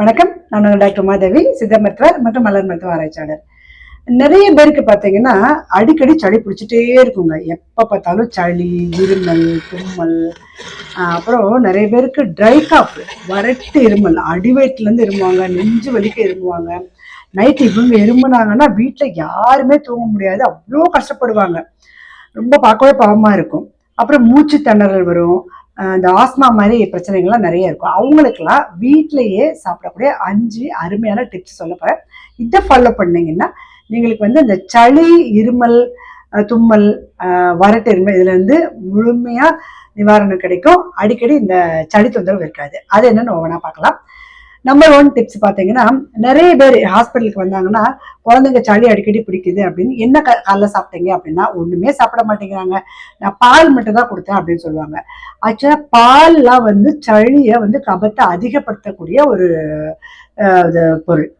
வணக்கம். நான் உங்கள் டாக்டர் மாதவி சித்த மருத்துவர் மற்றும் மலர் மருத்துவ ஆராய்ச்சியாளர். நிறைய பேருக்கு பார்த்தீங்கன்னா அடிக்கடி சளி பிடிச்சிட்டே இருக்குங்க. எப்போ பார்த்தாலும் சளி இருமல் தும்மல் அப்புறம் நிறைய பேருக்கு ட்ரை காஃப் வறட்டு இருமல் அடிவயிற்றுலேருந்து இருமுவாங்க நெஞ்சு வலிக்க இருமுவாங்க. நைட்டு இவங்க இருமுனாங்கன்னா வீட்டில் யாருமே தூங்க முடியாது. அவ்வளோ கஷ்டப்படுவாங்க. ரொம்ப பார்க்கவே பாவமாக இருக்கும். அப்புறம் மூச்சு திணறல் வரும். இந்த ஆஸ்மா மாதிரி பிரச்சனைகள்லாம் நிறைய இருக்கும். அவங்களுக்கெல்லாம் வீட்டிலேயே சாப்பிடக்கூடிய அஞ்சு அருமையான டிப்ஸ் சொல்ல போகிறேன் இதை ஃபாலோ பண்ணிங்கன்னா நீங்களுக்கு வந்து இந்த சளி இருமல் தும்மல் வரட்டு வறட்டு இருமல் இதுலேருந்து முழுமையாக நிவாரணம் கிடைக்கும். அடிக்கடி இந்த சளி தொந்தரவு இருக்காது. அது என்னன்னு ஒவ்வொன்றா பார்க்கலாம். நம்பர் ஒன் டிப்ஸ் பார்த்தீங்கன்னா நிறைய பேர் ஹாஸ்பிட்டலுக்கு வந்தாங்கன்னா குழந்தைங்க சளி அடிக்கடி பிடிக்குது அப்படின்னு என்ன க காலைல சாப்பிட்டீங்க அப்படின்னா ஒன்றுமே சாப்பிட மாட்டேங்கிறாங்க. நான் பால் மட்டும் தான் கொடுத்தேன் அப்படின்னு சொல்லுவாங்க. ஆக்சுவலாக பால்லாம் வந்து சளியை வந்து கபத்தை அதிகப்படுத்தக்கூடிய ஒரு இது பொருள்.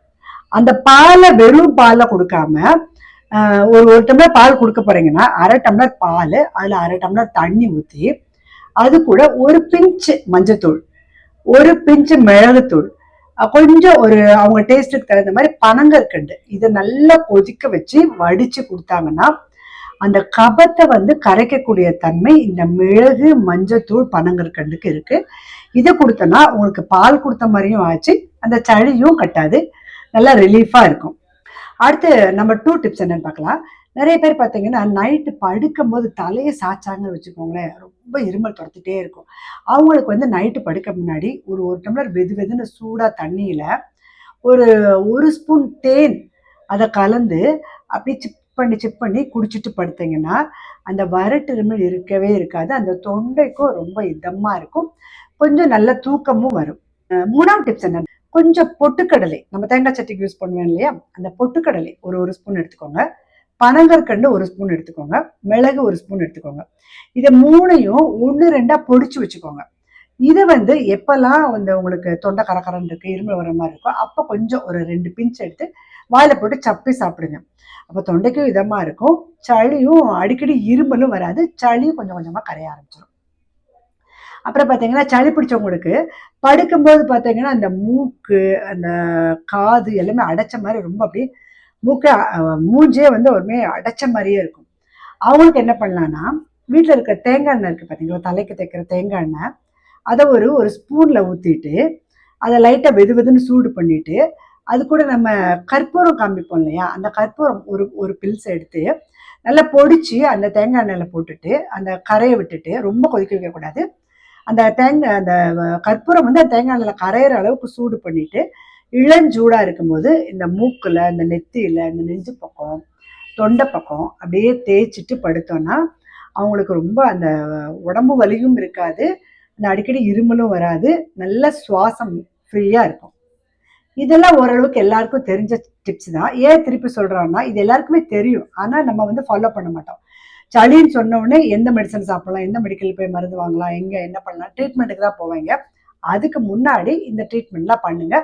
அந்த பாலை வெறும் பாலை கொடுக்காம ஒரு ஒரு டம்ளர் பால் கொடுக்க போறீங்கன்னா அரை டம்ளர் பால் அதில் அரை டம்ளர் தண்ணி ஊற்றி அது கூட ஒரு பிஞ்சு மஞ்சத்தூள் ஒரு பிஞ்சு மிளகுத்தூள் கொஞ்சம் ஒரு அவங்க டேஸ்ட்டுக்கு தகுந்த மாதிரி பனங்கற்கண்டு இதை நல்லா கொதிக்க வச்சு வடிச்சு கொடுத்தாங்கன்னா அந்த கபத்தை வந்து கரைக்கக்கூடிய தன்மை இந்த மிளகு மஞ்சத்தூள் பனங்கற்கண்டுக்கு இருக்கு. இதை கொடுத்தனா உங்களுக்கு பால் கொடுத்த மாதிரியும் ஆச்சு. அந்த சளியும் கட்டாது. நல்லா ரிலீஃபா இருக்கும். அடுத்து நம்ம டூ டிப்ஸ் என்னன்னு பார்க்கலாம். நிறைய பேர் பார்த்தீங்கன்னா நைட்டு படுக்கும்போது தலையை சாய்ச்சாங்கன்னு வச்சுக்கோங்களேன். ரொம்ப இருமல் துரத்துட்டே இருக்கும். அவங்களுக்கு வந்து நைட்டு படுக்க முன்னாடி ஒரு ஒரு டம்ளர் வெது வெதுன்னு சூடாக தண்ணியில் ஒரு ஒரு ஸ்பூன் தேன் அதை கலந்து அப்படி சிப் பண்ணி சிப் பண்ணி குடிச்சிட்டு படுத்தீங்கன்னா அந்த வறட்டு இருமல் இருக்கவே இருக்காது. அந்த தொண்டைக்கும் ரொம்ப இதமாக இருக்கும். கொஞ்சம் நல்ல தூக்கமும் வரும். மூணாவது டிப்ஸ் என்ன? கொஞ்சம் பொட்டுக்கடலை. நம்ம தேங்காய் சட்டிக்கு யூஸ் பண்ணுவேன் இல்லையா? அந்த பொட்டுக்கடலை ஒரு ஒரு ஸ்பூன் எடுத்துக்கோங்க. பனங்கற்கண்டு ஒரு ஸ்பூன் எடுத்துக்கோங்க. மிளகு ஒரு ஸ்பூன் எடுத்துக்கோங்க. இதை மூணையும் ஒன்று ரெண்டாக பொடிச்சு வச்சுக்கோங்க. இதை வந்து எப்பெல்லாம் வந்து உங்களுக்கு தொண்டை கரக்கரன் இருக்கு இருமல் வர மாதிரி இருக்கோ அப்போ கொஞ்சம் ஒரு ரெண்டு பிஞ்ச் எடுத்து வாயில போட்டு சப்பி சாப்பிடுங்க. அப்போ தொண்டைக்கும் இதமாக இருக்கும். சளியும் அடிக்கடி இருமலும் வராது. சளியும் கொஞ்சம் கொஞ்சமாக கரைய ஆரம்பிச்சிடும் அப்புறம் பார்த்தீங்கன்னா சளி பிடிச்சவங்களுக்கு படுக்கும்போது பார்த்தீங்கன்னா அந்த மூக்கு அந்த காது எல்லாமே அடைச்ச மாதிரி ரொம்ப அப்படியே மூக்கை மூஞ்சே வந்து ஒருமே அடைச்ச மாதிரியே இருக்கும். அவங்களுக்கு என்ன பண்ணலான்னா வீட்டில் இருக்க தேங்காய் எண்ணெய் இருக்குது பார்த்தீங்களா தலைக்கு தைக்கிற தேங்காய் எண்ணெய் அதை ஒரு ஒரு ஸ்பூனில் ஊற்றிட்டு அதை லைட்டாக வெது வெதுன்னு சூடு பண்ணிவிட்டு அது கூட நம்ம கற்பூரம் காமிப்போம் இல்லையா அந்த கற்பூரம் ஒரு ஒரு பில்ஸ் எடுத்து நல்லா பொடிச்சு அந்த தேங்காய் எண்ணெயில் போட்டுட்டு அந்த கரையை விட்டுட்டு ரொம்ப கொதிக்க வைக்கக்கூடாது அந்த தேங்காய் அந்த கற்பூரம் வந்து அந்த தேங்காய் எண்ணெயில் கரையிற அளவுக்கு சூடு பண்ணிவிட்டு இளஞ்சூடாக இருக்கும்போது இந்த மூக்கில் இந்த நெத்தியில் இந்த நெஞ்சு பக்கம் தொண்டை பக்கம் அப்படியே தேய்ச்சிட்டு படுத்தோன்னா அவங்களுக்கு ரொம்ப அந்த உடம்பு வலியும் இருக்காது. அந்த அடிக்கடி இருமலும் வராது. நல்ல சுவாசம் ஃப்ரீயாக இருக்கும். இதெல்லாம் ஓரளவுக்கு எல்லாருக்கும் தெரிஞ்ச டிப்ஸ் தான். ஏன் திருப்பி சொல்கிறோன்னா இது எல்லாருக்குமே தெரியும். ஆனால் நம்ம வந்து ஃபாலோ பண்ண மாட்டோம். சளின்னு சொன்ன உடனே எந்த மெடிசன் சாப்பிடலாம் எந்த மெடிக்கல் போய் மருந்து வாங்கலாம் எங்கே என்ன பண்ணலாம் ட்ரீட்மெண்ட்டுக்கு தான் போவாங்க. அதுக்கு முன்னாடி இந்த ட்ரீட்மெண்ட்லாம் பண்ணுங்க.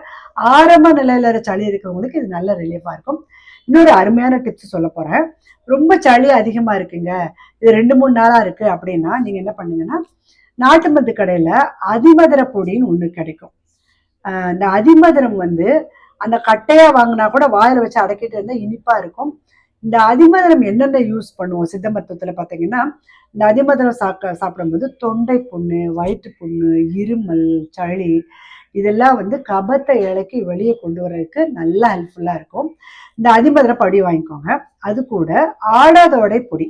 ஆரம்ப நிலையில சளி இருக்கிறவங்களுக்கு இது நல்ல ரிலீஃபாக இருக்கும். இன்னொரு அருமையான டிப்ஸ் சொல்ல போகிறேன் ரொம்ப சளி அதிகமாக இருக்குங்க. இது ரெண்டு மூணு நாளாக இருக்குது அப்படின்னா நீங்கள் என்ன பண்ணுங்கன்னா நாட்டு மருந்து கடையில் அதிமதுர பொடின்னு ஒன்று கிடைக்கும். இந்த அதிமதுரம் வந்து அந்த கட்டையாக வாங்கினா கூட வாயில் வச்சு அடக்கிட்டு இருந்தால் இனிப்பாக இருக்கும். இந்த அதிமதுரம் என்னென்ன யூஸ் பண்ணுவோம்? சித்த மருத்துவத்தில் பார்த்தீங்கன்னா இந்த அதிமதுரம் சாக்க சாப்பிடும்போது தொண்டை புண்ணு வயிற்று புண்ணு இருமல் சளி இதெல்லாம் வந்து கபத்தை இலக்கி வெளியே கொண்டு வர்றதுக்கு நல்லா ஹெல்ப்ஃபுல்லாக இருக்கும். இந்த அதிமதுர பொடி வாங்கிக்கோங்க. அது கூட ஆடாதோடை பொடி.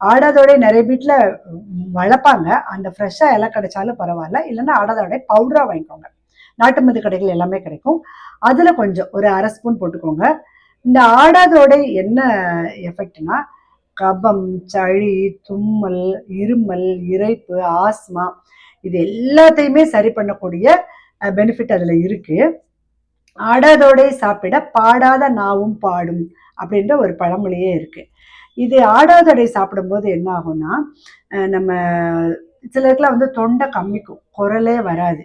ஆடாதோடை நிறைய வீட்டில் வளர்ப்பாங்க. அந்த ஃப்ரெஷ்ஷாக இலை கிடைச்சாலும் பரவாயில்ல. இல்லைன்னா ஆடாதோடை பவுடராக வாங்கிக்கோங்க. நாட்டு மருந்து கடைகள் எல்லாமே கிடைக்கும். அதில் கொஞ்சம் ஒரு அரை ஸ்பூன் போட்டுக்கோங்க. இந்த ஆடாதோட என்ன எஃபெக்ட்னா கபம் சளி தும்மல் இருமல் இறைப்பு ஆஸ்மா இது எல்லாத்தையுமே சரி பண்ணக்கூடிய பெனிஃபிட் அதில் இருக்கு. ஆடாதோடை சாப்பிட பாடாத நாவும் பாடும் அப்படின்ற ஒரு பழமொழியே இருக்கு. இது ஆடாதோடை சாப்பிடும்போது என்ன ஆகும்னா நம்ம சிலருக்குலாம் வந்து தொண்டை கம்மிக்கும் குரலே வராது.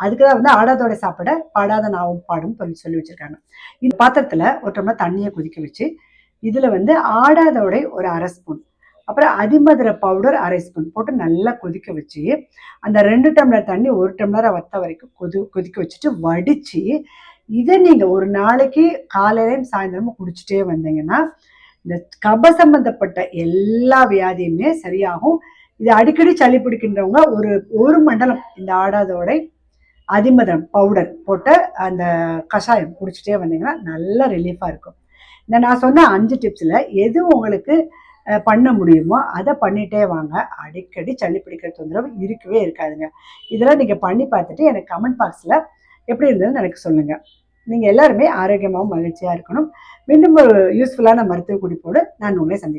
அதுக்கு தான் வந்து ஆடாதோட சாப்பிட பாடாத நாவும் பாடும் சொல்லி சொல்லி வச்சிருக்காங்க. இந்த பாத்திரத்தில் ஒரு டம்ளர் தண்ணியை கொதிக்க வச்சு இதில் வந்து ஆடாதோடை ஒரு அரை ஸ்பூன் அப்புறம் அதிமதுரை பவுடர் அரை ஸ்பூன் போட்டு நல்லா கொதிக்க வச்சு அந்த ரெண்டு டம்ளர் தண்ணி ஒரு டம்ளரை வத்த வரைக்கும் கொதி கொதிக்க வச்சுட்டு வடித்து இதை நீங்கள் ஒரு நாளைக்கு காலையிலையும் சாயந்தரமும் குடிச்சிட்டே வந்தீங்கன்னா இந்த கப சம்பந்தப்பட்ட எல்லா வியாதியுமே சரியாகும். இது அடிக்கடி சளி பிடிக்கின்றவங்க ஒரு ஒரு மண்டலம் இந்த ஆடாதோடை அதிமதம் பவுடர் போட்ட அந்த கஷாயம் குடிச்சிட்டே வந்தீங்கன்னா நல்ல ரிலீஃபாக இருக்கும். இந்த நான் சொன்ன அஞ்சு டிப்ஸில் எது உங்களுக்கு பண்ண முடியுமோ அதை பண்ணிட்டே வாங்க. அடிக்கடி சளி பிடிக்கிற தொந்தரவு இருக்கவே இருக்காதுங்க. இதெல்லாம் நீங்கள் பண்ணி பார்த்துட்டு எனக்கு கமெண்ட் பாக்ஸில் எப்படி இருந்ததுன்னு எனக்கு சொல்லுங்கள் நீங்கள் எல்லாருமே ஆரோக்கியமாகவும் மகிழ்ச்சியாக இருக்கணும். மீண்டும் ஒரு யூஸ்ஃபுல்லான மருத்துவ குறிப்போடு நான் உங்களை சந்திக்கிறேன்.